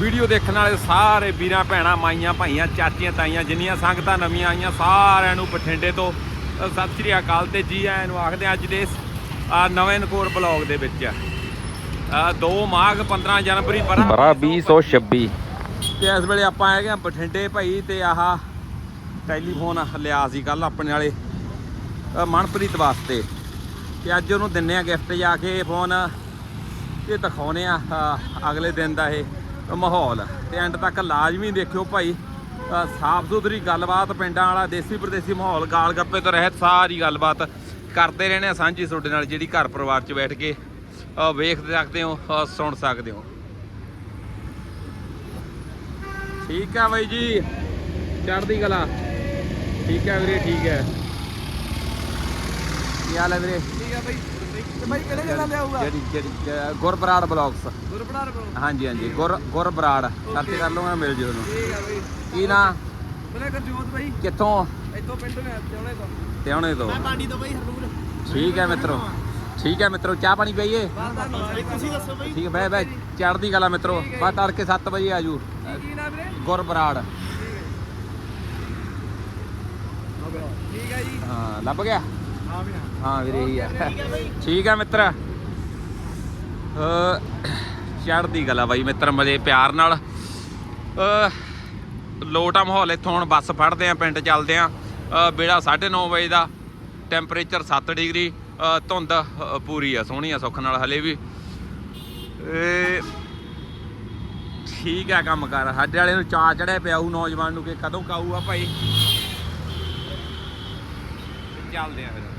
Video ਦੇਖਣ ਵਾਲੇ ਸਾਰੇ ਵੀਰਾਂ ਭੈਣਾਂ ਮਾਈਆਂ ਭਾਈਆਂ ਚਾਚੀਆਂ ਤਾਈਆਂ ਜਿੰਨੀਆਂ ਸੰਗਤਾਂ ਨਵੀਆਂ ਆਈਆਂ ਸਾਰਿਆਂ ਨੂੰ ਬਠਿੰਡੇ ਤੋਂ ਸਤਿ ਸ੍ਰੀ ਅਕਾਲ ਤੇ ਜੀ ਆਇਆਂ ਨੂੰ ਆਖਦੇ ਅੱਜ ਦੇ ਨਵੇਂ ਨਕੋਰ ਬਲੌਗ ਦੇ ਵਿੱਚ। ਆ 2 ਮਾਘ 15 ਜਨਵਰੀ ਬਰਾ ਬਰਾ 2026 ਤੇ ਇਸ ਵੇਲੇ ਆਪਾਂ ਹੈਗੇ ਆ ਬਠਿੰਡੇ ਭਾਈ ਤੇ ਆਹ ਟੈਲੀਫੋਨ ਲਿਆ ਸੀ ਕੱਲ ਆਪਣੇ ਵਾਲੇ ਮਨਪ੍ਰੀਤ ਵਾਸਤੇ। ਤੇ ਅੱਜ ਉਹਨੂੰ ਦਿੰਨੇ ਆ ਗਿਫਟ ਜਾ ਕੇ ਫੋਨ ਇਹ ਦਿਖਾਉਨੇ ਆ ਅਗਲੇ ਦਿਨ ਦਾ ਇਹ ਮਾਹੌਲ। ਤੇ ਐਂਡ ਤੱਕ ਲਾਜ਼ਮੀ ਦੇਖਿਓ ਭਾਈ। ਸਾਫ਼ ਸੁਥਰੀ ਗੱਲਬਾਤ ਪਿੰਡਾਂ ਵਾਲਾ, ਦੇਸੀ ਪ੍ਰਦੇਸੀ ਮਾਹੌਲ, ਗਾਲ ਗੱਪੇ ਤੋਂ ਰਹਿਤ ਸਾਰੀ ਗੱਲਬਾਤ ਕਰਦੇ ਰਹਿੰਦੇ ਆ ਸਾਂਝੀ ਤੁਹਾਡੇ ਨਾਲ, ਜਿਹੜੀ ਘਰ ਪਰਿਵਾਰ 'ਚ ਬੈਠ ਕੇ ਵੇਖ ਸਕਦੇ ਹੋ ਸੁਣ ਸਕਦੇ ਹੋ। ਠੀਕ ਆ ਬਾਈ ਜੀ। ਚੜ੍ਹਦੀ ਕਲਾ। ਠੀਕ ਹੈ ਵੀਰੇ, ਠੀਕ ਹੈ। ਕੀ ਹਾਲ ਹੈ ਵੀਰੇ? ਆ ਬਾਈ। ਤੇ ਬਾਈ ਕਿਹੜੇ ਜਗ੍ਹਾ ਤੇ ਆਊਗਾ? ਜਿਹੜੀ ਜਿਹੜੀ ਅਹ ਗੁਰਬਰਾੜ ਬਲੌਗਸ ਹਾਂਜੀ ਹਾਂਜੀ ਗੁਰ ਗੁਰਬਰਾੜ। ਸਰਚ ਕਰ ਲਵਾਂਗਾ ਮਿਲ ਜੀ ਤੁਹਾਨੂੰ। ਠੀਕ ਆ ਬਾਈ। ਕੀ ਨਾਂ? ਬਲੇ ਗੁਰਜੋਤ ਬਾਈ। ਕਿੱਥੋਂ? ਇੱਥੋਂ ਪਿੰਡ ਮੈਂ ਚਾਉਣੇ ਤੋਂ। ਤਿਉਣੇ ਤੋਂ। ਮੈਂ ਬਾਂਡੀ ਤੋਂ ਬਾਈ ਹਰਨੂਰ। ਠੀਕ ਹੈ ਮਿੱਤਰੋ। ਠੀਕ ਹੈ ਮਿੱਤਰੋ ਚਾਹ ਪਾਣੀ ਪਈਏ? ਤੁਸੀਂ ਦੱਸੋ ਬਾਈ। ਠੀਕ ਹੈ ਬੈ ਬੈ ਚੜ੍ਹਦੀ ਕਲਾ ਮਿੱਤਰੋ। ਬਾ ਤੜਕੇ 7 ਵਜੇ ਆਜੂ ਕੀ ਨਾਮ ਵੀਰੇ? ਗੁਰਬਰਾੜ। ਠੀਕ ਆ ਜੀ। ਹਾਂ ਲੱਭ ਗਿਆ? ਹਾਂ ਵੀਰੇ ਹਾਂ ਆ। ਠੀਕ ਆ ਮਿੱਤਰ। ਅ ਚੜ੍ਹਦੀ ਗੱਲ ਆ ਬਾਈ ਮਿੱਤਰ ਮਜੇ ਪਿਆਰ ਨਾਲ। ਲੋਟਾ ਮਾਹੌਲ ਇੱਥੋਂ ਹੁਣ ਬੱਸ ਫੜਦੇ ਆ ਪਿੰਡ ਚੱਲਦੇ ਆ। ਅ, ਬੇੜਾ 9:30 ਵਜੇ ਦਾ ਟੈਂਪਰੇਚਰ 7 ਡਿਗਰੀ। ਧੁੰਦ ਪੂਰੀ ਆ ਸੋਹਣੀ ਆ ਸੁੱਖ ਨਾਲ ਹਲੇ ਵੀ। ਇਹ ਠੀਕ ਆ ਕੰਮ ਕਰ ਸਾਡੇ ਵਾਲੇ ਨੂੰ ਚਾਅ ਚੜਿਆ ਪਿਆ ਉਹ ਨੌਜਵਾਨ ਨੂੰ ਕਿ ਕਦੋਂ ਕਾਊ ਆ ਭਾਈ। ਚੱਲਦੇ ਆ ਫਿਰ।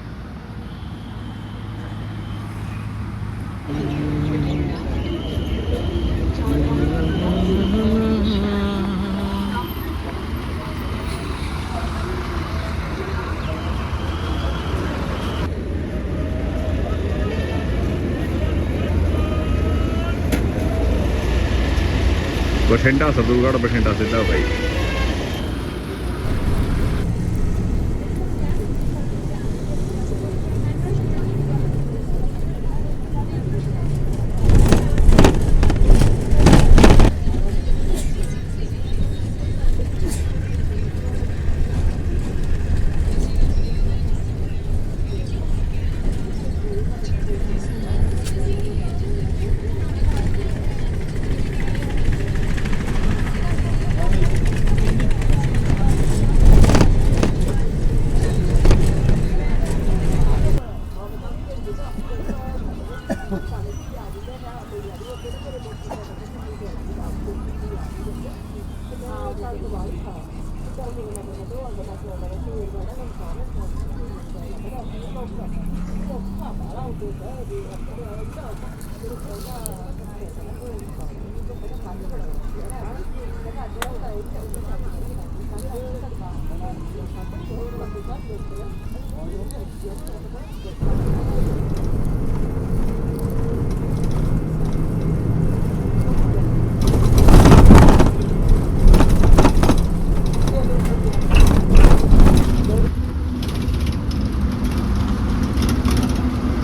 ਬਠਿੰਡਾ ਸਰਦੂਲਗੜ੍ਹ ਬਠਿੰਡਾ ਸਿੱਧਾ ਬਾਈ।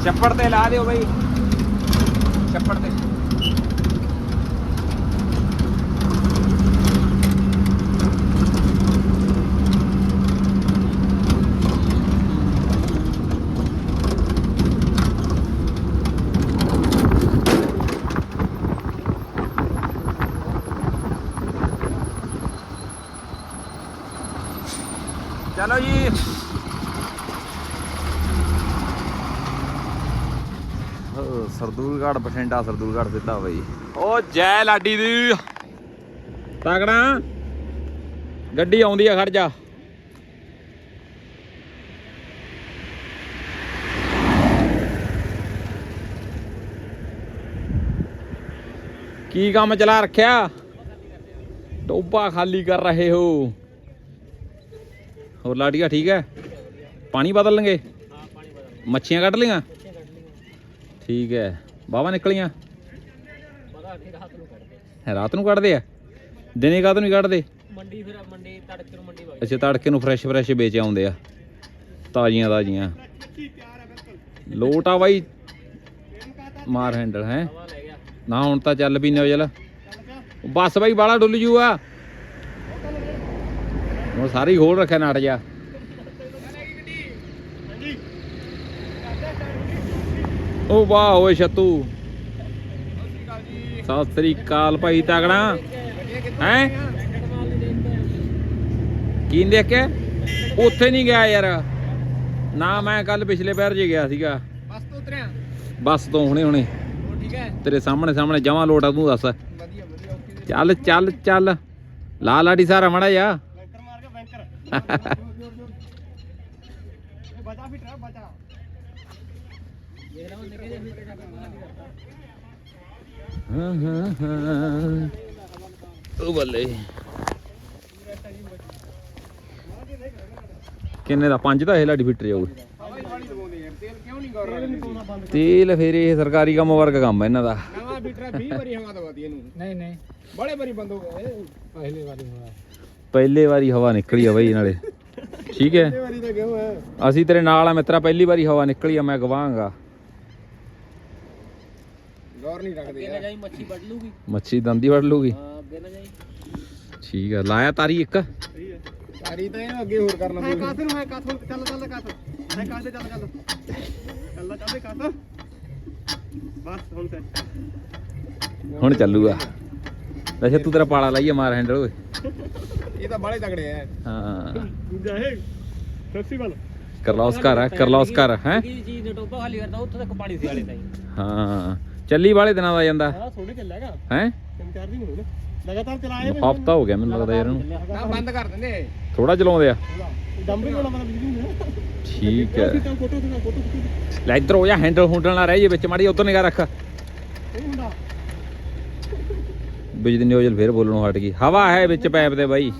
ਛੱਪੜ ਤੇ ਲਾ ਦਿਓ ਬਈ ਛੱਪੜ ਤੇ ਚਲੋ ਜੀ ਸਰਦੂਲਗੜ੍ਹ ਬਠਿੰਡਾ ਸਰਦੂਲਗੜ੍ਹ ਸਿੱਧਾ ਬਈ। ਓ ਜੈ ਲਾਡੀ ਦੀ। ਤਗੜਾ ਗੱਡੀ ਆਉਂਦੀ ਆ ਖੜ ਜਾ। ਕੀ ਕੰਮ ਚਲਾ ਰੱਖਿਆ? ਟੋਬਾ ਖਾਲੀ ਕਰ ਰਹੇ ਹੋ। ਹੋਰ ਲਾਡੀਆ ਠੀਕ ਹੈ? ਪਾਣੀ ਬਦਲ ਲਣਗੇ ਮੱਛੀਆਂ ਕੱਢ ਲਈਆਂ? ਠੀਕ ਹੈ। ਬਾਵਾ ਨਿਕਲੀਆਂ? ਹੈ ਰਾਤ ਨੂੰ ਕੱਢਦੇ ਆ? ਦਿਨੇ ਕਾਹਤੋਂ ਨਹੀਂ ਕੱਢਦੇ? ਮੰਡੀ ਫਿਰ ਮੰਡੀ ਤੜਕੇ ਨੂੰ ਮੰਡੀ ਅੱਛਾ ਤੜਕੇ ਨੂੰ ਫਰੈਸ਼ ਫਰੈਸ਼ ਵੇਚ ਆਉਂਦੇ ਆ। ਤਾਜ਼ੀਆਂ ਤਾਜ਼ੀਆਂ। ਲੋਟ ਆ ਬਾਈ। ਮਾਰ ਹੈਂਡਲ ਹੈ? ਹਵਾ ਲੈ ਗਿਆ। ਨਾ ਹੁਣ ਤਾਂ ਚੱਲ ਵੀ ਨਿਓਜਲ ਬੱਸ ਬਾਈ ਬਾਲਾ ਡੁੱਲ ਜੂਆ। ਹੁਣ ਸਾਰੀ ਖੋਲ ਰੱਖਿਆ ਨਟ ਜਾ ਉਹ ਵਾਹ ਓਏ ਛੱਤੂ। ਸਤਿ ਸ੍ਰੀ ਅਕਾਲ ਭਾਈ ਤਗੜਾ। ਹੈ? ਕੀ ਨੀ ਦੇਖ ਕੇ ਉੱਥੇ ਨਹੀਂ ਗਿਆ ਯਾਰ। ਨਾ ਮੈਂ ਕੱਲ ਪਿਛਲੇ ਪੈਰ ਜੇ ਗਿਆ ਸੀਗਾ। ਬਸ ਤੋਂ ਉਤਰਿਆ? ਬੱਸ ਤੋਂ ਹੁਣੇ ਹੁਣੇ। ਉਹ ਠੀਕ ਹੈ? ਤੇਰੇ ਸਾਹਮਣੇ ਸਾਹਮਣੇ ਜਮਾ ਲੋਟ ਆ ਤੂੰ ਦੱਸ। ਚੱਲ ਚੱਲ ਚੱਲ। ਲਾ ਲਾੜੀ ਸਾਰਾ ਮੜਾ ਜਾ। ਬੈਂਕਰ ਮਾਰ ਕੇ ਬੈਂਕਰ ਬਚਾ ਫਿਟ ਰਹਾ ਬਚਾ ਇਹ ਰਹਾ ਨਿਕਲ ਜਾ ਫਿਟ ਹਾਂ ਹਾਂ ਹਾਂ ਉਹ ਬੱਲੇ। ਕਿੰਨੇ ਦਾ? ਪੰਜ ਦਾ ਇਹ ਲਾੜੀ ਫਿੱਟ ਜਾਊ ਤੇਲ ਕਿਉਂ ਨਹੀਂ ਗੌਰ ਨਹੀਂ ਪਾਉਣਾ ਬੰਦ ਤੇਲ ਫੇਰ ਇਹ ਸਰਕਾਰੀ ਕੰਮ ਵਰਗਾ ਕੰਮ ਇਹਨਾਂ ਦਾ। ਨਵਾਂ ਫਿਟਰਾ 20 ਵਾਰੀ ਹਵਾ ਦਵਾਤੀ ਇਹਨੂੰ। ਨਹੀਂ ਨਹੀਂ। ਬੜੇ ਵਾਰੀ ਬੰਦ ਹੋ ਗਏ। ਪਹਿਲੀ ਵਾਰੀ ਹੋਇਆ। ਪਹਿਲੇ ਵਾਰੀ ਹਵਾ ਨਿਕਲੀ ਆ ਬਈ ਨਾਲੇ। ਠੀਕ ਹੈ। ਅਸੀਂ ਤੇਰੇ ਨਾਲ ਆ ਮਿੱਤਰਾ ਪਹਿਲੀ ਵਾਰੀ ਹਵਾ ਨਿਕਲੀ ਆ ਮੈਂ ਗਵਾਹਾਂਗਾ ਗੌਰ ਨਹੀਂ ਰੱਖਦੇ ਯਾਰ। ਜਾਈ ਮੱਛੀ ਵੱਢ ਲੂਗੀ। ਮੱਛੀ ਦੰਦੀ ਵੜ ਲੂਗੀ? ਹਾਂ ਅੱਗੇ ਨਾ ਜਾਈ। ਠੀਕ ਆ ਲਾਇਆ ਤਾਰੀ ਇੱਕ? ਸਾਰੀ ਤਾਂ ਇਹਨੂੰ ਅੱਗੇ ਹੋਰ ਕਰਨਾ ਪਊਗਾ ਕਾਸ ਨੂੰ ਹੈ ਕਾਸ ਚੱਲ ਚੱਲ ਕਾਸ ਹੈ ਕਾਸ ਤੇ ਚੱਲ। ਚੱਲ ਚੱਲ ਚੱਲ ਕਾਸ ਬਸ ਹੁਣ ਤੇ ਹੁਣ ਚੱਲੂਗਾ। ਵੈਸੇ ਤੂੰ ਤੇਰਾ ਪਾਲਾ ਲਾਈਏ ਮਾਰ ਹੈਂਡਲ ਓਏ। ਇਹ ਤਾਂ ਬਾਲੇ ਤਗੜੇ ਆ। ਹਾਂ। ਦੂਜਾ ਹੈ। ਫੈਸਟੀਵਲ ਕਰਲੌਸਕਰ ਹੈ ਕਰਲੌਸਕਰ ਹੈ? ਕੀ ਚੀਜ਼ ਨੇ ਟੋਪਾ ਖਾਲੀ ਕਰਦਾ ਉੱਥੇ ਤੱਕ ਪਾਣੀ ਸੀ ਵਾਲੇ ਤਾਈ। ਹਾਂ। ਚੱਲੀ ਵਾਲੇ ਦਿਨਾਂ ਦਾ ਜਾਂਦਾ। ਹਾਂ ਥੋੜੇ ਚੱਲੇਗਾ ਹੈ? ਤਿੰਨ ਚਾਰ ਦਿਨ ਹੋਏ ਨੇ। ਲਗਾਤਾਰ ਚਲਾਏ ਹਫਤਾ ਹੋ ਗਿਆ ਮੈਨੂੰ ਲੱਗਦਾ ਯਾਰ ਇਹਨੂੰ। ਨਾ ਬੰਦ ਕਰ ਦਿੰਦੇ। ਥੋੜਾ ਚਲਾਉਂਦੇ ਆ। ਡੰਬ ਮਤਲਬ ਬਿਜਲੀ ਠੀਕ ਹੈ। ਲੈ ਇੱਧਰ ਹੋ ਜਾ ਹੈਂਡਲ ਹੁੰਡਲ ਨਾ ਰਹਿ ਜੇ ਵਿੱਚ ਮਾੜੀ ਉਧਰ ਨਿਗਾ ਰੱਖ। ਬਿਜਲੀ ਨਿਊਜ਼ਲ ਫੇਰ ਬੋਲਣੋਂ ਹਟ ਗਈ। ਹਵਾ ਹੈ ਵਿੱਚ ਪੈਪ ਦੇ ਬਾਈ।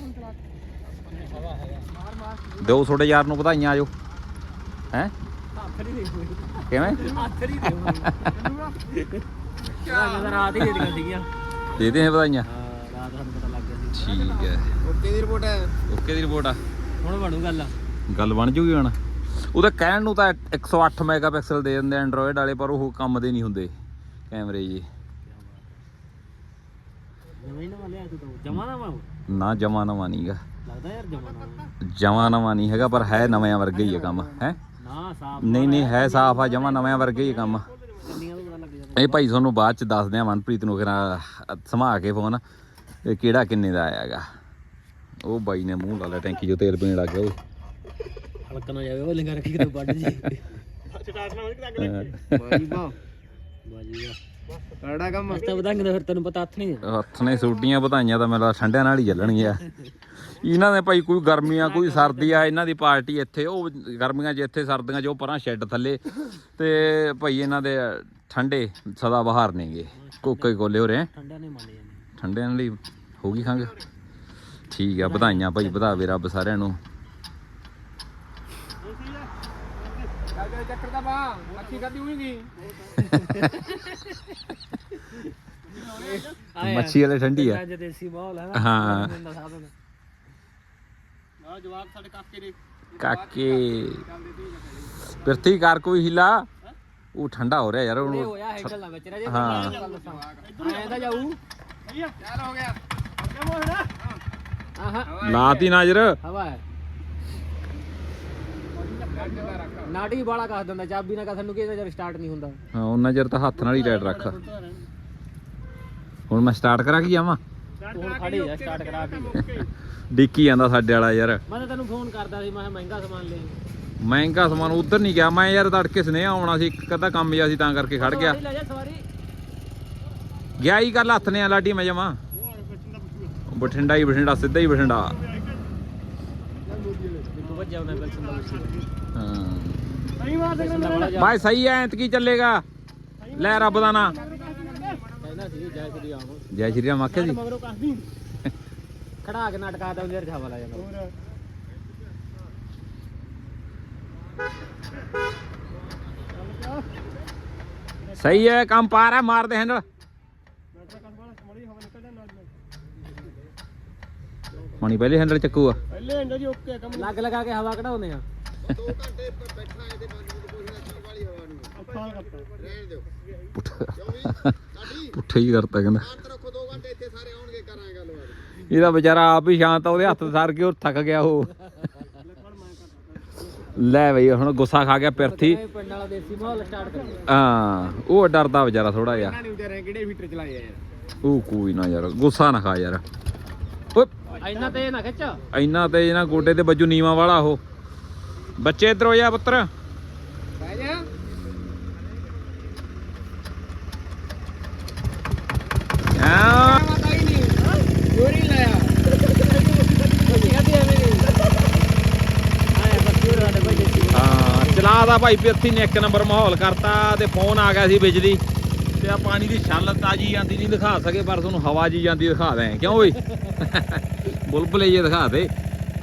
ਦਿਓ ਤੁਹਾਡੇ ਯਾਰ ਨੂੰ ਵਧਾਈਆਂ ਆਜੋ ਹੈ? ਦੇ ਕਿਵੇਂ? ਰਾਤ ਹੀ ਦੇ ਦਿੱਤੀਆਂ ਸੀਗੀਆਂ ਦੇ ਦੇ ਵਧਾਈਆਂ। ਹਾਂ ਰਾਤ ਸਾਨੂੰ ਪਤਾ ਲੱਗ ਗਿਆ ਸੀ। ਠੀਕ ਹੈ। ਓਕੇ ਦੀ ਰਿਪੋਰਟ ਹੈ। ਓਕੇ ਦੀ ਰਿਪੋਰਟ ਆ। ਹੁਣ ਬਣੂ ਗੱਲ। ਗੱਲ ਬਣ ਜੂਗੀ ਹੁਣ। ਉਹਦਾ ਕਹਿਣ ਨੂੰ ਤਾਂ 108 ਮੈਗਾਪਿਕਸਲ ਦੇ ਦਿੰਦੇ ਐਂਡਰੋਇਡ ਵਾਲੇ ਪਰ ਉਹ ਕੰਮ ਦੇ ਨਹੀਂ ਹੁੰਦੇ ਕੈਮਰੇ ਜੀ। ਜਮਾ ਹੀ ਨਾ ਲਿਆ ਤੂੰ ਜਮਾ ਨਾ ਵਾ ਨਾ ਜਮਾ ਨਵਾਂ ਨਹੀਂਗਾ ਲੱਗਦਾ ਯਾਰ ਜਮਾ ਨਾ ਜਮਾ ਨਵਾਂ ਨਹੀਂ ਹੈਗਾ ਪਰ ਹੈ ਨਵਿਆਂ ਵਰਗਾ ਹੀ ਹੈ ਕੰਮ ਹੈ? ਸਾਫ਼ ਨਹੀਂ ਨਹੀਂ ਹੈ। ਸਾਫ਼ ਆ ਜਮਾ ਨਵਿਆਂ ਵਰਗਾ ਹੀ ਕੰਮ। ਕੰਨੀਆਂ ਤੋਂ ਪਤਾ ਲੱਗ ਜਾਂਦਾ ਇਹ ਭਾਈ ਤੁਹਾਨੂੰ ਬਾਅਦ ਚ ਦੱਸਦੇ ਆ ਮਨਪ੍ਰੀਤ ਨੂੰ ਕਿਹੜਾ ਸਮਾ ਕੇ ਫੋਨ ਇਹ ਕਿਹੜਾ ਕਿੰਨੇ ਦਾ ਆਇਆਗਾ ਉਹ ਬਾਈ ਨੇ ਮੂੰਹ ਲਾ ਲਿਆ ਟੈਂਕੀ 'ਚੋਂ ਤੇਲ ਪੀਣ ਲੱਗ ਗਿਆ ਉਹ ਹਲਕ ਨਾ ਜਾਵੇ ਉਹ ਲਿੰਗਾ ਰੱਖੀ ਕਿਤੇ ਵੱਢ ਜੀ। ਸਟਾਰਟ ਨਾ ਹੋਵੇ ਕਿ ਬਾਜੀ ਬਾ। ਬਾਜੀ ਬਾ। ਕੜਾ ਕੰਮ ਮਸਤਾ ਬਤਾਂਗੇ ਫਿਰ ਤੈਨੂੰ ਪਤਾ ਹੱਥ ਨਹੀਂ ਹੱਥ ਨੇ ਸੂਟੀਆਂ ਵਧਾਈਆਂ ਤਾਂ ਮੇਰਾ ਠੰਡਿਆਂ ਨਾਲ ਹੀ ਚੱਲਣਗੀਆਂ। ਇਹਨਾਂ ਦੇ ਭਾਈ ਕੋਈ ਗਰਮੀਆਂ ਕੋਈ ਸਰਦੀ ਆ ਇਹਨਾਂ ਦੀ ਪਾਰਟੀ ਇੱਥੇ ਉਹ ਗਰਮੀਆਂ 'ਚ ਇੱਥੇ ਸਰਦੀਆਂ 'ਚ ਉਹ ਪਰਾਂ ਸ਼ੈੱਡ ਥੱਲੇ ਤੇ ਭਾਈ ਇਹਨਾਂ ਦੇ ਠੰਡੇ ਸਦਾ ਬਹਾਰ ਨੇਗੇ। ਕੋਕੇ ਕੋਲੇ ਹੋ ਰਹੇ ਠੰਡਿਆਂ ਲਈ ਹੋ ਗਈ ਖੰਗ ਠੀਕ ਆ ਵਧਾਈਆਂ ਭਾਈ ਵਧਾਵੇ ਰੱਬ ਸਾਰਿਆਂ ਨੂੰ। ਚੱਕਰ ਦਾ ਬਾ ਮੱਛੀ ਕਰਦੀ ਹੋਈ ਨਹੀਂ ਮੱਛੀ ਵਾਲੇ ਠੰਡੀ ਆ ਹੈ ਹਾਂ ਨਾ। ਸਾਧਨ ਨਾ ਜਵਾਬ ਸਾਡੇ ਕਾਕੇ ਦੇ ਕਾਕੇ ਪਿਰਥੀ ਕਰ ਕੋਈ ਹਿਲਾ। ਉਹ ਠੰਡਾ ਹੋ ਰਿਹਾ ਯਾਰ ਉਹਨੂੰ ਹੋਇਆ ਹੈਂਡਲ ਨਾ ਵਿੱਚ ਰਹਿ ਜਾ ਹਾਂ। ਆਇਆ ਤਾਂ ਜਾਊ। ਚੱਲ ਹੋ ਗਿਆ। ਕਿਉਂ ਹੋਣਾ ਆਹਾਂ। ਲਾਤੀ ਨਜ਼ਰ। ਹਵਾ ਹੈ। ਨਾਟੀ ਬਾਲਾ ਕਸ ਦਿੰਦਾ ਚਾਬੀ ਨਾ ਕਸਣ ਨੂੰ ਕਿਹਦਾ ਜਦ ਸਟਾਰਟ ਨਹੀਂ ਹੁੰਦਾ। ਹਾਂ ਉਹਨਾਂ ਚਿਰ ਤਾਂ ਹੱਥ ਨਾਲ ਹੀ ਟਾਈਟ ਰੱਖ। ਹੁਣ ਮੈਂ ਸਟਾਰਟ ਕਰਾਂ ਕੀ ਜਾਵਾਂ ਫੋਨ ਖੜੀ ਆ ਸਟਾਰਟ ਕਰਾ ਕੇ। ਡਿੱਕੀ ਜਾਂਦਾ ਸਾਡੇ ਵਾਲਾ ਯਾਰ। ਮੈਂ ਤਾਂ ਤੈਨੂੰ ਫੋਨ ਕਰਦਾ ਸੀ ਮੈਂ ਕਿਹਾ ਮਹਿੰਗਾ ਸਮਾਨ ਲੈ ਮਹਿੰਗਾ ਸਮਾਨ ਉਧਰ ਨਹੀਂ ਗਿਆ ਮੈਂ ਯਾਰ ਤੜਕੇ ਸੁਨੇਹਾ ਆਉਣਾ ਸੀ ਇੱਕ ਅੱਧਾ ਕੰਮ ਜਿਹਾ ਸੀ ਤਾਂ ਕਰਕੇ ਖੜ ਗਿਆ। ਲੈ ਜਾ ਸਵਾਰੀ। ਗਿਆ ਹੀ ਕੱਲ ਹੱਥ ਨੇ ਆ ਲਾਡੀ ਮੈਂ ਜਮਾ। ਬਠਿੰਡਾ ਹੀ ਬਠਿੰਡਾ ਸਿੱਧਾ ਹੀ ਬਠਿੰਡਾ। ਹਾਂ। ਜਾ ਭਾਈ ਸਹੀ ਐ ਐਂਤ ਕੀ ਚੱਲੇਗਾ। ਲੈ ਰੱਬ ਦਾ ਨਾਂ। ਜੈ ਸ੍ਰੀ ਰਾਮ। ਜੈ ਸ਼੍ਰੀ ਰਾਮ ਆਖਿਆ ਕਾਸਦੀ ਖੜਾ ਕੇ ਨਾਟਕਾ ਦਾ ਉਹਦੇ ਹਵਾ ਲਾ ਜਾਂਦਾ। ਸਹੀ ਹੈ ਕੰਮ ਪਾਰ ਹੈ ਮਾਰ ਦੇ ਹੈਂਡਲ ਮਣੀ ਪਹਿਲੇ ਹੈਂਡਲ ਚੱਕੂਗਾ ਪਹਿਲੇ ਐਂਡ ਜੀ ਓਕੇ ਕੰਮ ਲੱਗ ਲਗਾ ਕੇ ਹਵਾ ਕਢਾਉਂਦੇ ਆ। ਪੁੱਠਾ ਪੁੱਠਾ ਹੀ ਕਰਤਾ ਕਹਿੰਦਾ। ਇਹਦਾ ਵਿਚਾਰਾ ਆਪ ਹੀ ਸ਼ਾਂਤ ਆ ਉਹਦੇ ਹੱਥ ਸਰ ਕੇ ਉਹ ਥੱਕ ਗਿਆ ਉਹ। ਲੈ ਬਈ ਹੁਣ ਗੁੱਸਾ ਖਾ ਗਿਆ ਪਿਰਥੀ। ਪਿੰਡ ਵਾਲਾ ਦੇਸੀ ਮਾਹੌਲ ਸਟਾਰਟ ਕਰੀਏ ਹਾਂ ਉਹ ਡਰਦਾ ਵਿਚਾਰਾ ਥੋੜਾ ਜਿਹਾ। ਨਹੀਂ ਵਿਚਾਰੇ ਕਿਹੜੇ ਫੀਟਰ ਚਲਾਏ ਆ ਯਾਰ? ਉਹ ਕੋਈ ਨਾ ਯਾਰ ਗੁੱਸਾ ਨਾ ਖਾ ਯਾਰ। ਓਏ ਇੰਨਾ ਤੇ ਨਾ ਖਿੱਚ। ਇੰਨਾ ਤੇ ਇਹਨਾਂ ਗੋਡੇ ਤੇ ਵੱਜੂ ਨੀਵਾ ਵਾਲਾ ਉਹ। ਬੱਚੇ ਇੱਧਰ ਹੋ ਜਾ ਪੁੱਤਰ ਬਹਿ ਜਾ ਹਾਂ ਪਤਾ ਹੀ ਨਹੀਂ ਚੋਰੀ ਲਾਇਆ ਕਹਦੀ ਐਵੇਂ ਨਹੀਂ ਆਇਆ ਬਸ ਚੋਰ ਸਾਡੇ ਭਾਈ ਦੇਸੀ ਹਾਂ ਚਲਾਦਾ ਭਾਈ ਪਿਰਥੀ ਨੇ ਇੱਕ ਨੰਬਰ ਮਾਹੌਲ ਕਰਤਾ ਤੇ ਫੋਨ ਆ ਗਿਆ ਸੀ ਬਿਜਲੀ। ਤੇ ਆ ਪਾਣੀ ਦੀ ਛੱਲ ਤਾਜੀ ਜਾਂਦੀ ਨਹੀਂ ਦਿਖਾ ਸਕੇ ਪਰ ਤੁਹਾਨੂੰ ਹਵਾ ਜੀ ਜਾਂਦੀ ਦਿਖਾ ਦੇ ਕਿਉਂ ਓਏ ਬੁਲਬੁਲੇ ਜੇ ਦਿਖਾ ਦੇ।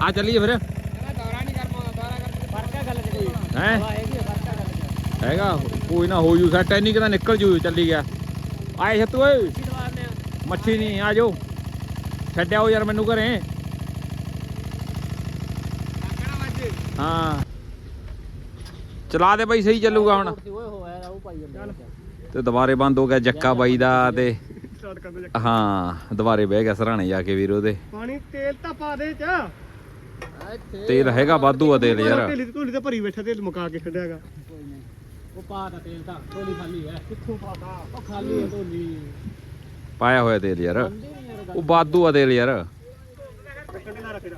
ਆ ਚੱਲੀਏ ਫਿਰ। ਦੌਰਾ ਨਹੀਂ ਕਰ ਪਾਉਂਦਾ ਦੌਰਾ ਕਰਕੇ ਫ਼ਰਕ ਆ ਗੱਲ ਚ ਕੋਈ ਹੈਂ? ਹਵਾ ਹੈਗੀ ਆ, ਆ ਕੋਈ ਨਾ ਹੋ ਜੂ ਸੈਟ ਇੰਨੀ ਕਿਤਾ ਨਿਕਲ ਜੂ ਚੱਲੀ ਗਿਆ। ਆਏ ਛੱਤੂ ਓਏ। ਆ। ਮੱਛੀ ਨਹੀਂ ਆ ਜਾਓ। ਛੱਡਿਆਓ ਯਾਰ ਮੈਨੂੰ ਘਰੇ। ਹਾਂ। ਚਲਾ ਦੇ ਬਾਈ ਸਹੀ ਚੱਲੂਗਾ ਹੁਣ। ਤੇ ਦੁਬਾਰੇ ਬੰਦ ਹੋ ਗਿਆ ਜੱਕਾ ਬਾਈ ਦਾ ਤੇ ਹਾਂ ਦੁਬਾਰੇ ਬਹਿ ਗਿਆ ਸਰਾਣੇ ਜਾ ਕੇ ਵੀਰ ਉਹਦੇ। ਪਾਣੀ ਤੇਲ ਤਾਂ ਪਾ ਦੇ ਚ ਤੇਲ ਹੈਗਾ ਵਾਧੂ ਆ ਤੇਲ ਯਾਰ। ਢੇਲੀ ਢੋਲੀ ਤੇ ਭਰੀ ਬੈਠਾ ਤੇਲ ਮੁਕਾ ਕੇ ਛੱਡਿਆਗਾ ਉਹ ਪਾ ਦਾ ਤੇਲ ਤਾਂ ਢੋਲੀ ਖਾਲੀ ਹੈ। ਕਿੱਥੋਂ ਪਾਤਾ? ਉਹ ਖਾਲੀ ਹੈ ਢੋਲੀ ਪਾਇਆ ਹੋਇਆ ਤੇਲ ਯਾਰ। ਉਹ ਵਾਧੂ ਆ ਤੇਲ ਯਾਰ ਕੰਡੇ ਨਾ ਰੱਖੇ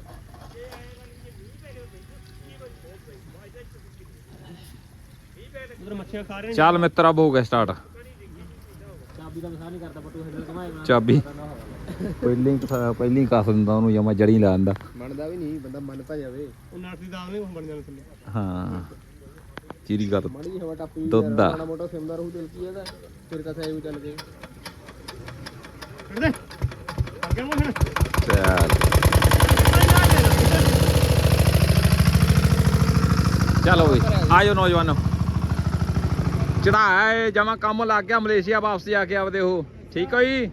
ਉਧਰ ਮੱਛੀਆਂ ਖਾ ਰਹੇ ਚੱਲ ਮਿੱਤਰ ਅਬ ਹੋ ਗਿਆ ਸਟਾਰਟ ਚਾਬੀ ਦਾ ਵਸਾ ਨਹੀਂ ਕਰਦਾ ਪਟੂ ਹੈਂਡਲ ਘਮਾਏਗਾ। ਚਾਬੀ। ਪਹਿਲੀ ਪਹਿਲੀ ਕਸ ਦਿੰਦਾ ਉਹਨੂੰ ਜਮਾ ਜੜੀ ਲਾ ਦਿੰਦਾ। ਮੰਨਦਾ ਵੀ ਨਹੀਂ ਬੰਦਾ ਮੰਨ ਤਾਂ ਜਾਵੇ। ਉਹ ਨਾਟ ਦੀ ਦਾਲ ਨਹੀਂ ਬਣ ਜਾਣਾ ਥੱਲੇ। ਹਾਂ ਚੀਰੀ ਗੱਲ ਮਾੜੀ ਜਿਹੀ ਹਵਾ ਟੱਪੀ ਦੁੱਧ ਆ। ਮਾੜਾ ਮੋਟਾ ਸਿਮਦਾ ਰਹੂ ਦਿਲ ਕੀ ਇਹਦਾ ਫਿਰ ਤਾਂ ਸਹੀ ਚੱਲ ਗਏ। ਦੇ ਅੱਗੇ ਮੋਹਣ ਚੱਲ। ਚਲੋ। ਵੀ ਆਜੋ ਨੌਜਵਾਨੋ। ਚੜਾਇਆ ਜਮਾ ਕੰਮ ਲੱਗ ਗਿਆ, ਮਲੇਸ਼ੀਆ ਵਾਪਸ ਜਾ ਕੇ ਆਪਦੇ ਉਹ। ਠੀਕ ਹੋ ਜੀ?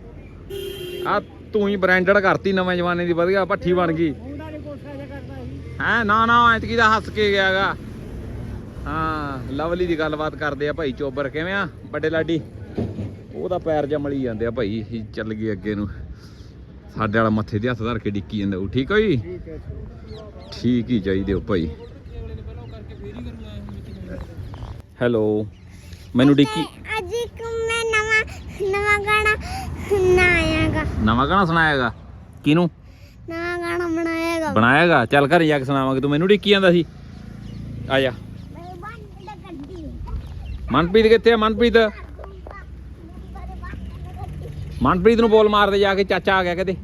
ਆ ਤੂੰ ਹੀ ਬ੍ਰਾਂਡਡ ਕਰਤੀ ਨਵੇਂ ਜਮਾਨੇ ਦੀ, ਵਧੀਆ ਭੱਠੀ ਬਣ ਗਈ। ਹੈ, ਨਾ ਨਾ, ਐਤਕੀ ਦਾ ਹੱਸ ਕੇ ਗਿਆਗਾ। ਹਾਂ, ਲਵਲੀ ਦੀ ਗੱਲਬਾਤ ਕਰਦੇ ਆ ਭਾਈ ਚੋਬਰ, ਕਿਵੇਂ ਆ? ਵੱਡੇ ਲਾਡੀ? ਉਹਦਾ ਪੈਰ ਜਿਹਾ ਜਾਂਦੇ ਆ ਭਾਈ ਚੱਲ ਗਏ ਅੱਗੇ ਨੂੰ। ਸਾਡੇ ਵਾਲਾ ਮੱਥੇ ਤੇ ਹੱਥ ਧਰ ਕੇ ਡਿੱਕੀ ਜਾਂਦਾ ਉਹ, ਠੀਕ ਹੋ ਠੀਕ ਹੀ ਚਾਹੀਦੇ ਹੋ ਭਾਈ। ਹੈਲੋ। ਮੈਨੂੰ ਡਿੱਕੀ ਅੱਜ ਇੱਕ ਮੈਂ ਨਵਾਂ ਨਵਾਂ ਗਾਣਾ ਸੁਣਾਇਆਗਾ। ਨਵਾਂ ਗਾਣਾ ਸੁਣਾਏਗਾ ਕਿਹਨੂੰ? ਨਵਾਂ ਗਾਣਾ ਬਣਾਏਗਾ ਬਣਾਏਗਾ ਚੱਲ ਘਰੇ ਜਾ ਕੇ ਸੁਣਾਵਾਂਗੇ। ਤੂੰ ਮੈਨੂੰ ਡਿੱਕੀ ਜਾਂਦਾ ਸੀ। ਆ ਜਾ। ਮਨਪ੍ਰੀਤ ਕਿੱਥੇ ਆ? ਮਨਪ੍ਰੀਤ? ਮਨਪ੍ਰੀਤ ਨੂੰ ਬੋਲ ਮਾਰਦੇ ਜਾ ਕੇ ਚਾਚਾ ਆ ਗਿਆ ਕਦੇ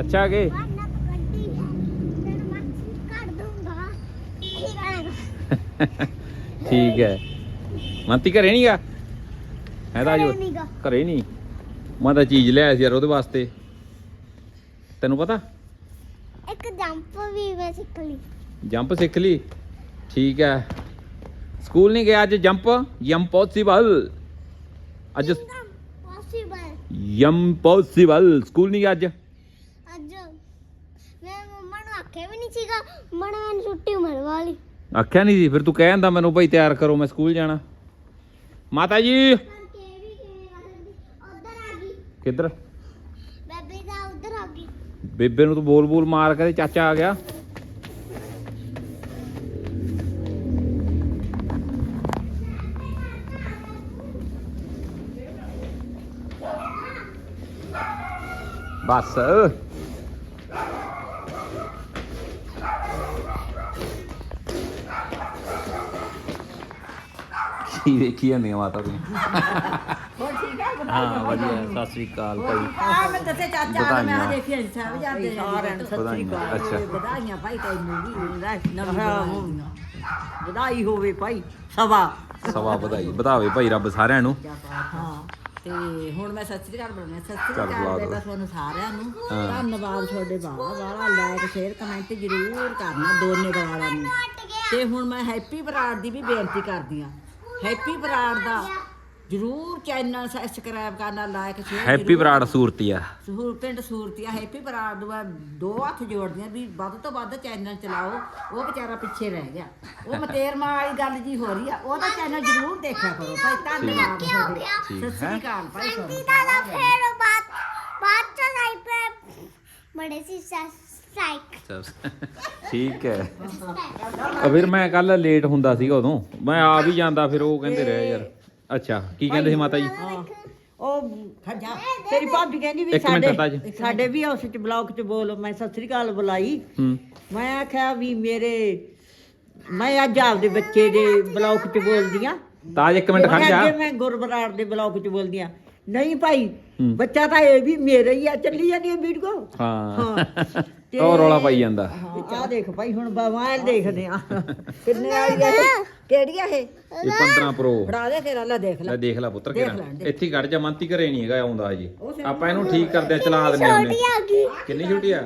ਅੱਛਾ ਕਿ? ਠੀਕ ਹੈ। ਮੰਤੀ ਘਰੇ ਨਹੀਂ ਗਾ? ਹੈ ਤਾਂ ਨੀਗਾ ਘਰੇ ਨਹੀਂ ਮੈਂ ਤਾਂ ਚੀਜ਼ ਲਿਆਇਆ ਸੀ ਯਾਰ ਉਹਦੇ ਵਾਸਤੇ। ਤੈਨੂੰ ਪਤਾ? ਇੱਕ ਜੰਪ ਵੀ ਮੈਂ ਸਿੱਖ ਲਈ। ਜੰਪ ਸਿੱਖ ਲਈ? ਠੀਕ ਹੈ ਸਕੂਲ ਨਹੀਂ ਗਿਆ ਅੱਜ ਜੰਪ? ਇੰਪੋਸੀਬਲ ਅੱਜ ਪੋਸੀਬਲ ਇੰਪੋਸੀਬਲ ਸਕੂਲ ਨਹੀਂ ਗਿਆ ਅੱਜ? ਅੱਜ। ਮੈਂ ਮੰਮਾ ਨੂੰ ਆਖਿਆ ਵੀ ਨਹੀਂ ਸੀਗਾ ਮੰਮਾ ਨੇ ਮੈਨੂੰ ਛੁੱਟੀ ਮਰਵਾ ਲਈ। ਆਖਿਆ ਨਹੀਂ ਸੀ? ਫਿਰ ਤੂੰ ਕਹਿ ਦਿੰਦਾ ਮੈਨੂੰ ਭਾਈ ਤਿਆਰ ਕਰੋ ਮੈਂ ਸਕੂਲ ਜਾਣਾ। ਮਾਤਾ ਜੀ। ਕਿ ਕਿੱਧਰ? ਬੇਬੇ ਦਾ ਉਧਰ ਆ ਗਈ ਬੇਬੇ ਨੂੰ ਤੂੰ ਬੋਲ ਬੋਲ ਮਾਰ ਕੇ ਚਾਚਾ ਆ ਗਿਆ। ਬਸ। ਕੀ ਵੇਖੀ ਜਾਂਦੀਆਂ ਮਾਤਾ ਤੂੰ ਹਾਂ ਵਧੀਆ ਸਤਿ ਸ੍ਰੀ ਅਕਾਲ ਭਾਈ। ਆ ਮੈਂ ਦੱਸੇ ਚਾਚਾ ਆ ਮੈਂ। ਆ ਜਾਂਦੇ ਨੇ ਸਾਰਿਆਂ ਨੂੰ ਸਤਿ ਸ੍ਰੀ ਅਕਾਲ ਅੱਛਾ। ਵਧਾਈਆਂ ਭਾਈ ਤੈਨੂੰ ਵੀ ਨਵੀਂ ਵਧਾਈ ਹੋਵੇ ਭਾਈ ਸਵਾ। ਸਵਾ ਵਧਾਈ ਵਧਾਵੇ ਭਾਈ ਰੱਬ ਸਾਰਿਆਂ ਨੂੰ। ਹਾਂ ਤੇ ਹੁਣ ਮੈਂ ਸਤਿ ਸ੍ਰੀ ਅਕਾਲ ਬੁਲਾਉਣੀ ਸਤਿ ਸ੍ਰੀ ਅਕਾਲ। ਬੇਟਾ ਤੁਹਾਨੂੰ ਸਾਰਿਆਂ ਨੂੰ। ਧੰਨਵਾਦ ਤੁਹਾਡੇ ਬਾਬਾ ਵਾਲਾ ਲਾਈਕ ਸ਼ੇਅਰ ਕਮੈਂਟ ਜ਼ਰੂਰ ਕਰਨਾ ਦੋਨੇ ਵਾਲਾਂ ਨੂੰ। ਤੇ ਹੁਣ ਮੈਂ ਹੈਪੀ ਬਰਾੜ ਦੀ ਵੀ ਬੇਨਤੀ ਕਰਦੀ ਆ। ਹੈਪੀ ਬਰਾੜ ਦਾ। ਜਰੂਰ ਚੈਨਲ ਸਬਸਕ੍ਰਾਈਬ ਕਰਨਾ like share happy Brar Suratia. ਸਹੂਰ ਪਿੰਡ ਸੂਰਤੀਆ ਹੈਪੀ ਬਰਾੜ ਮੈਂ ਦੋ ਹੱਥ ਜੋੜਦੀਆਂ ਵੀ ਵੱਧ ਤੋਂ ਵੱਧ ਚੈਨਲ ਚਲਾਓ। ਉਹ ਵਿਚਾਰਾ ਪਿੱਛੇ ਰਹਿ ਗਿਆ। ਉਹ ਮਤੇਰਮਾ ਵਾਲੀ ਗੱਲ ਜੀ ਹੋ ਰਹੀ ਆ। ਉਹਦਾ ਚੈਨਲ ਜਰੂਰ ਦੇਖਿਆ ਕਰੋ ਭਾਈ। ਧੰਨਵਾਦ ਤੁਹਾਡੇ। ਸਤਿ ਸ੍ਰੀ ਅਕਾਲ ਭਾਈ ਤੁਹਾਨੂੰ ਦਾ ਫੇਰ ਬਾਤ ਬਾਤ ਚਲਾਈ ਪੇ ਬੜੇ ਸੀ ਠੀਕ ਹੈ। ਆ ਫਿਰ ਮੈਂ ਕੱਲ ਲੇਟ ਹੁੰਦਾ ਸੀਗਾ ਉਦੋਂ। ਮੈਂ ਆ ਵੀ ਜਾਂਦਾ ਫਿਰ ਉਹ ਕਹਿੰਦੇ ਰਹੇ ਯਾਰ। ਅੱਛਾ ਕੀ ਕਹਿੰਦੇ ਸੀ ਮਾਤਾ ਜੀ? ਉਹ ਖੱਜਾ। ਤੇਰੀ ਭਾਬੀ ਕਹਿੰਦੀ ਵੀ ਇੱਕ ਮਿੰਟ ਸਾਡੇ। ਸਾਡੇ ਵੀ ਉਸ ਚ ਬਲੌਕ ਚ ਬੋਲ ਮੈਂ ਸਤਿ ਸ੍ਰੀ ਅਕਾਲ ਬੁਲਾਈ। ਹੂੰ। ਮੈਂ ਆਖਿਆ ਵੀ ਮੇਰੇ ਮੈਂ ਅੱਜ ਆਪਦੇ ਬੱਚੇ ਦੇ ਬਲੌਕ ਚ ਬੋਲਦੀ ਆ। ਤਾਜ ਇੱਕ ਮਿੰਟ ਖੜ ਜਾ। ਅੱਗੇ ਮੈਂ ਗੁਰਬਰਾੜ ਦੇ ਬਲੌਕ ਚ ਬੋਲਦੀ ਆ। ਨਹੀਂ ਭਾਈ ਬੱਚਾ ਤਾਂ ਇਹ ਵੀ ਮੇਰਾ ਹੀ ਆ ਚੱਲੀ ਜਾਂਦੀ ਆ ਵੀਡੀਓ। ਹਾਂ। ਤੇ- ਉਹ ਰੌਲਾ ਪਾਈ ਜਾਂਦਾ। ਆ ਦੇਖ ਭਾਈ ਹੁਣ ਬਵਾਇਲ ਦੇਖਦੇ ਆ ਕਿੰਨੇ ਵਾਲੀ ਆ ਇਹ? ਕਿਹੜੀ ਆ ਇਹ? ਇਹ 15 ਪ੍ਰੋ ਫੜਾ ਦੇ ਤੇਰਾ ਲੈ ਦੇਖ ਲੈ। ਲੈ ਦੇਖ ਲੈ ਪੁੱਤਰ ਕਿਹੜਾ। ਇੱਥੇ ਹੀ ਖੜ ਜਾ ਮੰਤੀ ਘਰੇ ਨਹੀਂ ਹੈਗਾ ਆਉਂਦਾ ਜੀ ਆਪਾਂ ਇਹਨੂੰ ਠੀਕ ਕਰਦੇ ਆ ਚਲਾ ਦਿੰਦੇ ਆ ਗਈ। ਕਿੰਨੀ ਛੋਟੀ ਆ?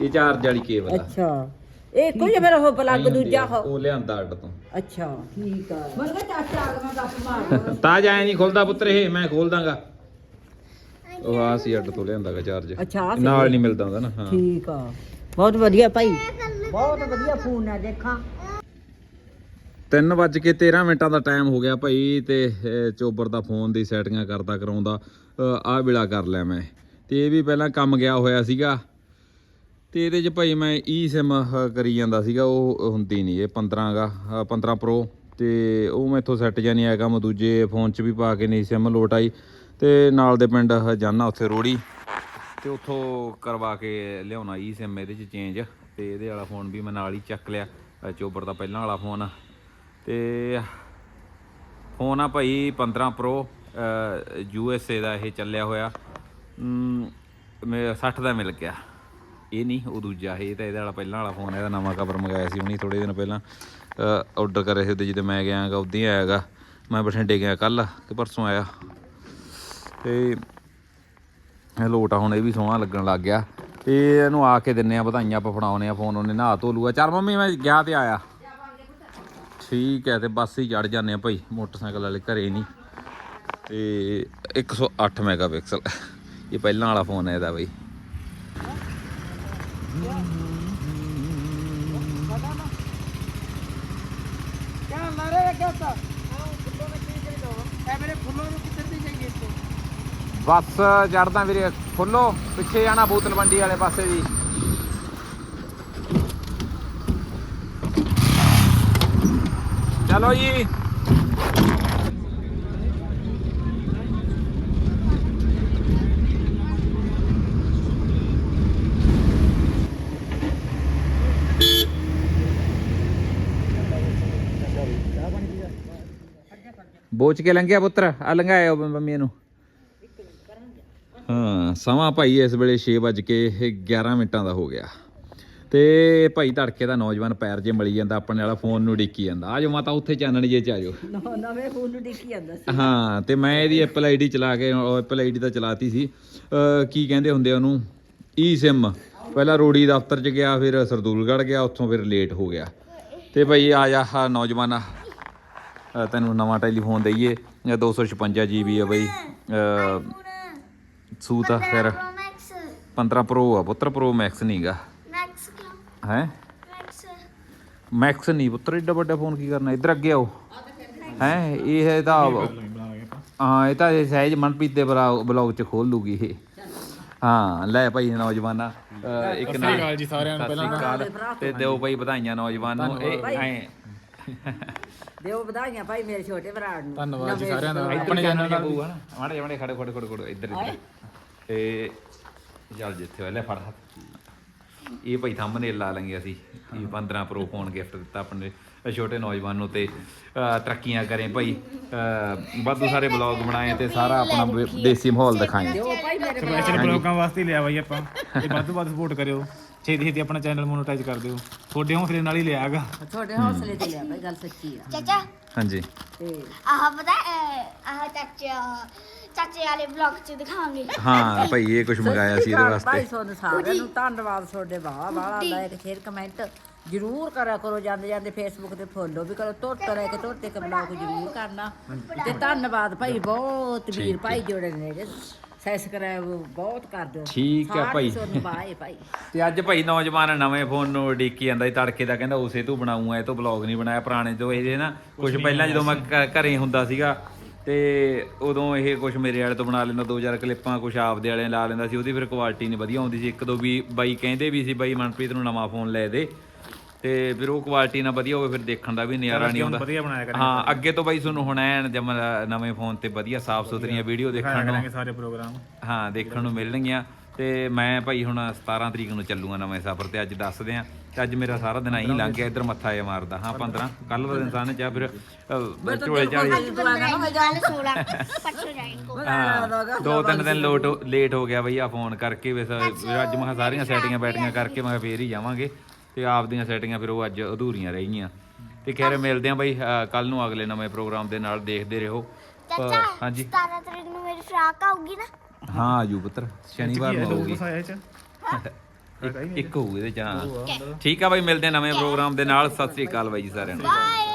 ਇਹ ਚਾਰਜ ਵਾਲੀ ਕੇਬਲ ਆ। ਅੱਛਾ। ਇਹ ਜਿਹਾ ਮੇਰਾ ਉਹ ਪਲੱਗ ਦੂਜਾ ਹੋ ਉਹ ਲਿਆਂਦਾ ਅੱਡ ਤੋਂ। ਅੱਛਾ। ਠੀਕ ਆ। ਮੈਨੂੰ ਚਾਚਾ ਆ ਮੈਂ ਦੱਸ ਮਾਰ ਤਾਜ ਐ ਨਹੀਂ ਖੁੱਲਦਾ ਪੁੱਤਰ ਇਹ ਮੈਂ ਖੋਲ ਦਾਂਗਾ। ਉਹ ਆ ਸੀ ਅੱਡ ਤੋਂ ਲਿਆਂਦਾਗਾ ਚਾਰਜ ਅੱਛਾ ਆਹ ਸੀ। ਨਾਲ ਨਹੀਂ ਮਿਲਦਾ ਹੁੰਦਾ ਨਾ ਹਾਂ। ਠੀਕ ਆ। ਬਹੁਤ ਵਧੀਆ ਭਾਈ। ਬਹੁਤ ਵਧੀਆ ਫੋਨ ਆ ਦੇਖਾਂ। 3 ਵੱਜ ਕੇ 13 ਮਿੰਟਾਂ ਦਾ ਟਾਈਮ ਹੋ ਗਿਆ ਭਾਈ ਤੇ ਅਹ, ਚੋਬਰ ਦਾ ਫੋਨ ਦੀ ਸੈਟਿੰਗਾਂ ਕਰਦਾ ਕਰਾਉਂਦਾ। ਆ ਵੇਲਾ ਕਰ ਲਿਆ ਮੈਂ। ਤੇ ਇਹ ਵੀ ਪਹਿਲਾਂ ਕੰਮ ਗਿਆ ਹੋਇਆ ਸੀਗਾ। ਤੇ ਇਹਦੇ 'ਚ ਭਾਈ ਮੈਂ ਈ ਸਿਮ ਕਰੀ ਜਾਂਦਾ ਸੀਗਾ ਉਹ ਹੁੰਦੀ ਨਹੀਂ ਇਹ 15 ਗਾ ਅਹ 15 ਪ੍ਰੋ ਤੇ ਉਹ ਮੈਥੋਂ ਸੈੱਟ ਜਾਂ ਨਹੀਂ ਆਇਆ ਮੈਂ ਦੂਜੇ ਫੋਨ 'ਚ ਵੀ ਪਾ ਕੇ ਨਹੀਂ ਸਿਮ ਲੋਟ ਆਈ। ਤੇ ਨਾਲ ਦੇ ਪਿੰਡ ਜਾਣਾ ਉੱਥੇ ਰੋੜੀ ਤੇ ਉੱਥੋਂ ਕਰਵਾ ਕੇ ਲਿਆਉਣਾ ਈ ਸਿਮ ਇਹਦੇ 'ਚ ਚੇਂਜ ਤੇ ਇਹਦੇ ਵਾਲਾ ਫੋਨ ਵੀ ਮੈਂ ਨਾਲ ਹੀ ਚੱਕ ਲਿਆ ਚੋਬਰ ਦਾ ਪਹਿਲਾਂ ਵਾਲਾ ਫੋਨ ਤੇ ਫੋਨ ਆ ਭਾਈ 15 ਪ੍ਰੋ ਯੂ ਐਸ ਏ ਦਾ ਇਹ ਚੱਲਿਆ ਹੋਇਆ। ਅਮ, ਮੇ 60 ਦਾ ਮਿਲ ਗਿਆ। ਇਹ ਨਹੀਂ ਉਹ ਦੂਜਾ ਇਹ ਤਾਂ ਇਹਦੇ ਵਾਲਾ ਪਹਿਲਾਂ ਵਾਲਾ ਫੋਨ ਇਹਦਾ ਨਵਾਂ ਕਵਰ ਮੰਗਾਇਆ ਸੀ ਉਹਨੀ ਥੋੜੇ ਦਿਨ ਪਹਿਲਾਂ। ਆਰਡਰ ਕਰਿਆ ਸੀ ਉਹਦੇ ਜਦੋਂ ਮੈਂ ਗਿਆਗਾ ਉਦੋਂ ਹੀ ਆਇਆਗਾ। ਮੈਂ ਬਠਿੰਡੇ ਗਿਆ ਕੱਲ ਕਿ ਪਰਸੋਂ ਆਇਆ। ਤੇ ਇਹ ਲੋਟ ਹੁਣ ਇਹ ਵੀ ਸੋਹਣਾ ਲੱਗਣ ਲੱਗ ਗਿਆ। ਤੇ ਇਹਨੂੰ ਆ ਕੇ ਦਿੰਨੇ ਆ, ਵਧਾਈਆਂ ਆਪਾਂ ਫੜਾਉਨੇ ਆ ਫੋਨ, ਉਹਨੇ ਨਹਾ ਧੋ ਲੂਆ ਚੱਲ ਮੰਮੀ, ਮੈਂ ਗਿਆ ਤੇ ਆਇਆ। ਠੀਕ ਹੈ, ਤੇ ਬੱਸ ਹੀ ਚੜ ਜਾਂਦੇ ਆ ਭਾਈ, ਮੋਟਰਸਾਈਕਲ ਵਾਲੇ ਘਰੇ ਨਹੀਂ। ਤੇ 108 ਮੈਗਾਪਿਕਸਲ। ਇਹ ਪਹਿਲਾਂ ਵਾਲਾ ਫੋਨ ਹੈ ਇਹਦਾ ਬਈ। ਬੱਸ ਚੜਦਾ ਵੀਰੇ, ਖੋਲੋ, ਪਿੱਛੇ ਜਾਣਾ ਬੋਤਲ ਮੰਡੀ ਵਾਲੇ ਪਾਸੇ ਦੀ ਚਲੋ ਜੀ। ਬੋਚ ਕੇ ਲੰਘਿਆ ਪੁੱਤਰ, ਆ ਲੰਘਾਇਆ ਮੰਮੀ ਨੂੰ। ਹਾਂ ਸਮਾਂ ਭਾਈ ਇਸ ਵੇਲੇ 6 ਵੱਜ ਕੇ 11 ਮਿੰਟਾਂ ਦਾ ਹੋ ਗਿਆ। ਤੇ ਭਾਈ ਧੜਕੇ ਦਾ ਨੌਜਵਾਨ ਪੈਰ ਜੇ ਮਲੀ ਜਾਂਦਾ ਆਪਣੇ ਵਾਲਾ ਫੋਨ ਨੂੰ ਡਿੱਕੀ ਜਾਂਦਾ। ਆਜੋ ਮਾਤਾ ਉੱਥੇ ਚਾਨਣ ਜੇ ਚ ਆਜੋ ਨਵਾਂ- ਨਵੇਂ ਫੋਨ ਨੂੰ ਦੇਖੀ ਜਾਂਦਾ ਸੀ। ਹਾਂ ਤੇ ਮੈਂ ਇਹਦੀ ਐਪਲ ਆਈਡੀ ਚਲਾ ਕੇ ਐਪਲ ਆਈਡੀ ਤਾਂ ਚਲਾਤੀ ਸੀ। ਕੀ ਕਹਿੰਦੇ ਹੁੰਦੇ ਉਹਨੂੰ? ਈ ਸਿਮ ਪਹਿਲਾਂ ਰੋੜੀ ਦਫ਼ਤਰ ਚ ਗਿਆ ਫਿਰ ਸਰਦੂਲਗੜ੍ਹ ਗਿਆ ਉੱਥੋਂ ਫਿਰ ਲੇਟ ਹੋ ਗਿਆ। ਤੇ ਭਾਈ ਆ ਜਾ ਨੌਜਵਾਨ ਤੈਨੂੰ ਨਵਾਂ ਟੈਲੀਫੋਨ ਦਈਏ। ਇਹ 256 ਜੀਬੀ ਆ ਬਈ। ਸੂਤ ਆ ਫਿਰ ਪ੍ਰੋ ਮੈਕਸ 15 ਪ੍ਰੋ ਆ ਪੁੱਤਰ ਪ੍ਰੋ ਮੈਕਸ ਨਹੀਂਗਾ ਮੈਕਸ ਹੈ? ਮੈਕਸ ਮੈਕਸ ਨਹੀਂ ਪੁੱਤਰ ਏਡਾ ਵੱਡਾ ਫੋਨ ਕੀ ਕਰਨਾ? ਇੱਧਰ ਅੱਗੇ ਆਓ। ਹੈ ਇਹ ਹੈ ਤਾਂ ਹਾਂ ਇਹ ਤਾਂ ਸਹਿਜ ਮਨਪ੍ਰੀਤ ਦੇ ਬਲੌਗ ਚ ਖੋਲ ਲੂਗੀ ਇਹ। ਹਾਂ ਲੈ ਭਾਈ ਨੌਜਵਾਨਾਂ ਇੱਕ ਨਾਲ ਜੀ ਸਾਰਿਆਂ ਨੂੰ ਪਹਿਲਾਂ ਤੇ। ਦਿਓ ਭਾਈ ਵਧਾਈਆਂ ਨੌਜਵਾਨ ਨੂੰ। ਇਹ ਐ ਦਿਓ ਵਧਾਈਆਂ ਭਾਈ ਮੇਰੇ ਛੋਟੇ ਭਰਾ ਨੂੰ। ਧੰਨਵਾਦ ਜੀ ਸਾਰਿਆਂ ਦਾ। ਆਪਣੇ ਚੈਨਲ ਦਾ ਪਊਗਾ ਨਾ। ਮਾੜੇ ਮਾੜੇ ਖੜੇ ਖੜੇ ਖੜੇ ਖੜੇ ਇੱਧਰ ਇੱਧਰ। ਤੇ ਚੱਲ ਜਿੱਥੇ ਹੋਇਆ ਲੈ ਫੜ ਹੱਥ। ਇਹ ਭਾਈ ਥੰਬਨੇਲ ਲਾ ਲਾਂਗੇ ਅਸੀਂ। ਇਹ 15 ਪ੍ਰੋ ਫੋਨ ਗਿਫਟ ਦਿੱਤਾ ਆਪਣੇ। ਛੋਟੇ ਨੌਜਵਾਨ ਨੂੰ ਤੇ ਤਰੱਕੀਆਂ ਕਰੇ। ਭਾਈ ਵਾਧੂ ਸਾਰੇ ਬਲੌਗ ਬਣਾਏ ਤੇ ਸਾਰਾ ਆਪਣਾ ਦੇਸੀ ਮਾਹੌਲ ਦਿਖਾਏ। ਭਾਈ ਸਪੈਸ਼ਲ ਬਲੌਗਾਂ ਵਾਸਤੇ ਲਿਆ ਬਾਈ ਆਪਾਂ ਤੇ ਵੱਧ ਵੱਧ ਸਪੋਰਟ ਕਰਿਓ। ਛੇਤੀ ਛੇਤੀ ਆਪਣਾ ਚੈਨਲ ਮੋਨੇਟਾਈਜ਼ ਕਰ ਦਿਓ। ਤੁਹਾਡੇ ਹੌਸਲੇ ਨਾਲ ਹੀ ਲਿਆਗਾ। ਤੁਹਾਡੇ ਹੌਸਲੇ ਤੇ ਲਿਆ ਭਾਈ ਗੱਲ ਸੱਚੀ ਆ। ਚਾਚਾ। ਹਾਂਜੀ। ਆਹ ਪਤਾ ਆਹ ਚਾਚਾ ਚਾਚੇ ਵਾਲੇ ਬਲੌਗ ਚ ਦਿਖਾਵਾਂਗੇ। ਹਾਂ ਭਾਈ ਇਹ ਕੁਝ ਮੰਗਾਇਆ ਸੀ ਇਹਦੇ ਭਾਈ ਵਾਸਤੇ। ਤੁਹਾਨੂੰ ਸਾਰਿਆਂ ਨੂੰ ਧੰਨਵਾਦ ਤੁਹਾਡੇ ਵਾਹ ਵਾਹ ਲਾਇਕ ਸ਼ੇਅਰ ਕਮੈਂਟ ਜ਼ਰੂਰ ਕਰਿਆ ਕਰੋ ਜਾਂਦੇ ਜਾਂਦੇ ਫੇਸਬੁੱਕ ਤੇ ਫੋਲੋ ਵੀ ਕਰੋ। ਤੁਰ ਤੁਰ ਕੇ ਤੁਰ ਤੇ ਇੱਕ ਬਲੌਗ ਜ਼ਰੂਰ ਕਰਨਾ। ਤੇ ਧੰਨਵਾਦ ਭਾਈ ਬਹੁਤ ਵੀਰ ਭਾਈ ਜੋੜੇ ਨੇ ਸਬਸਕ੍ਰਾਈਬ ਬਹੁਤ ਕਰ ਦਿਓ। ਠੀਕ ਸਾਰਿਆਂ ਭਾਈ। ਤੁਹਾਨੂੰ ਬਾਏ ਭਾਈ। ਤੇ ਅੱਜ ਭਾਈ ਨੌਜਵਾਨ ਨਵੇਂ ਫੋਨ ਨੂੰ ਉਡੀਕੀ ਜਾਂਦਾ ਸੀ ਤੜਕੇ ਦਾ ਕਹਿੰਦਾ ਉਸੇ ਤੋਂ ਬਣਾਉਂਗਾ ਇਹ ਤੋਂ ਬਲੌਗ ਨਹੀਂ ਬਣਾਇਆ ਪੁਰਾਣੇ ਤੋਂ ਇਹਦੇ ਨਾ ਕੁਝ ਪਹਿਲਾਂ ਜਦੋਂ ਮੈਂ ਘਰੇ ਹੁੰਦਾ ਸੀਗਾ ਤੇ ਉਦੋਂ ਇਹ ਕੁਝ ਮੇਰੇ ਵਾਲੇ ਤੋਂ ਬਣਾ ਲੈਂਦਾ ਦੋ ਚਾਰ ਕਲਿੱਪਾਂ ਕੁਝ ਆਪਦੇ ਵਾਲੇ ਲਾ ਲੈਂਦਾ ਸੀ ਉਹਦੀ ਫਿਰ ਕੁਆਲਿਟੀ ਨਹੀਂ ਵਧੀਆ ਆਉਂਦੀ ਸੀ। ਇੱਕ ਦੋ ਵੀ ਬਾਈ ਕਹਿੰਦੇ ਵੀ ਸੀ ਬਾਈ ਮਨਪ੍ਰੀਤ ਨੂੰ ਨਵਾਂ ਫੋਨ ਲੈ ਦੇ ਤੇ ਫਿਰ ਉਹ ਕੁਆਲਿਟੀ ਨਾ ਵਧੀਆ ਹੋਵੇ ਫਿਰ ਦੇਖਣ ਦਾ ਵੀ ਨਜ਼ਾਰਾ ਨਹੀਂ ਆਉਂਦਾ ਵਧੀਆ ਬਣਾਇਆ ਕਰਾਂਗੇ। ਹਾਂ ਅੱਗੇ ਤੋਂ ਬਾਈ ਤੁਹਾਨੂੰ ਹੁਣ ਐਨ ਜਮ ਨਵੇਂ ਫੋਨ ਤੇ ਵਧੀਆ ਸਾਫ਼ ਸੁਥਰੀਆਂ ਵੀਡੀਓ ਦੇਖਣ ਨੂੰ। ਕਰਾਂਗੇ ਸਾਰੇ ਪ੍ਰੋਗਰਾਮ ਹਾਂ ਦੇਖਣ ਨੂੰ ਮਿਲਣਗੀਆਂ। ਤੇ ਮੈਂ ਭਾਈ ਹੁਣ 17 ਤਰੀਕ ਨੂੰ ਚੱਲੂਗਾ ਨਵੇਂ ਸਫ਼ਰ ਤੇ ਅੱਜ ਦੱਸਦੇ ਆ ਤੇ ਅੱਜ ਮੇਰਾ ਸਾਰਾ ਦਿਨ ਐਂ ਲੰਘ ਗਿਆ ਇੱਧਰ ਮੱਥਾ ਇਹ ਮਾਰਦਾ। ਹਾਂ 15 ਕੱਲ ਦਾ ਦਿਨ ਸਾਨੇ ਚਾਹ ਫਿਰ ਝੋਲੇ ਚਾਲੀ ਕੱਲ 16 ਪਰਸੋਂ ਜਾਏਂਗੋ। ਹਾਂ ਦੋ ਤਿੰਨ ਦਿਨ ਲੋਟ ਲੇਟ ਹੋ ਗਿਆ ਬਈ ਆ ਫੋਨ ਕਰਕੇ ਵੇ ਫਿਰ ਅੱਜ ਮੈਂ ਸਾਰੀਆਂ ਸੈਟਿੰਗਾਂ ਬੈਟੀਆਂ ਕਰਕੇ ਮੈਂ ਫੇਰ ਹੀ ਜਾਵਾਂਗੇ। ਤੇ ਆਪਦੀਆਂ ਸੈਟਿੰਗਾਂ ਫਿਰ ਉਹ ਅੱਜ ਅਧੂਰੀਆਂ ਰਹਿ ਗਈਆਂ। ਤੇ ਖੈਰ ਮਿਲਦੇ ਆ ਬਈ ਕੱਲ ਨੂੰ ਅਗਲੇ ਨਵੇਂ ਪ੍ਰੋਗਰਾਮ ਦੇ ਨਾਲ ਦੇਖਦੇ ਰਹੋ। ਹਾਂਜੀ। 17 ਤਰੀਕ ਨੂੰ ਮੇਰੀ ਫਰਾਕ ਆਊਗੀ ਨਾ। ਹਾਂ ਆਜੂ ਪੁੱਤਰ। ਸ਼ਨੀਵਾਰ ਨੂੰ ਆਊਗੀ। ਸਾਇਆ ਚ? ਇੱਕ- ਇੱਕ ਹੋਊ ਇਹਦੇ ਚ ਹਾਂ ਠੀਕ ਆ ਬਾਈ ਮਿਲਦੇ ਆ ਨਵੇਂ ਪ੍ਰੋਗਰਾਮ ਦੇ ਨਾਲ। ਸਤਿ ਸ੍ਰੀ ਅਕਾਲ ਬਾਈ ਜੀ ਸਾਰਿਆਂ ਨੂੰ। ਬਾਏ